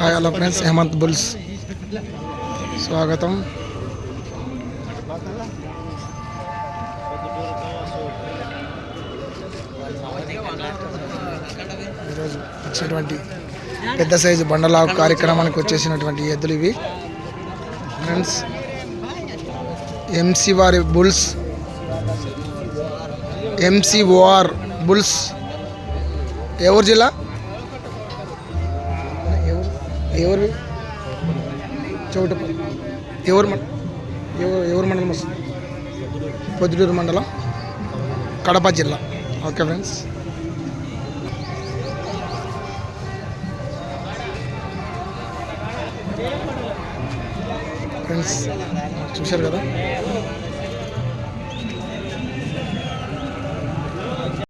Hi hello friends Hemanth bulls. స్వాగతం. ఈరోజు వచ్చినటువంటి పెద్ద సైజు బండలాగు కార్యక్రమానికి వచ్చేసినటువంటి ఎద్దులు ఇవి. Friends M C bulls M C O R bulls ఎవరు జిల్లా? ఎవరు ఎవరు చౌటపల్లి ఎవరు మన ఎవరు ఎవరు మండలం వస్తుంది? పొద్దుటూరు మండలం కడప జిల్లా. Okay friends. ఫ్రెండ్స్ చూశారు కదా?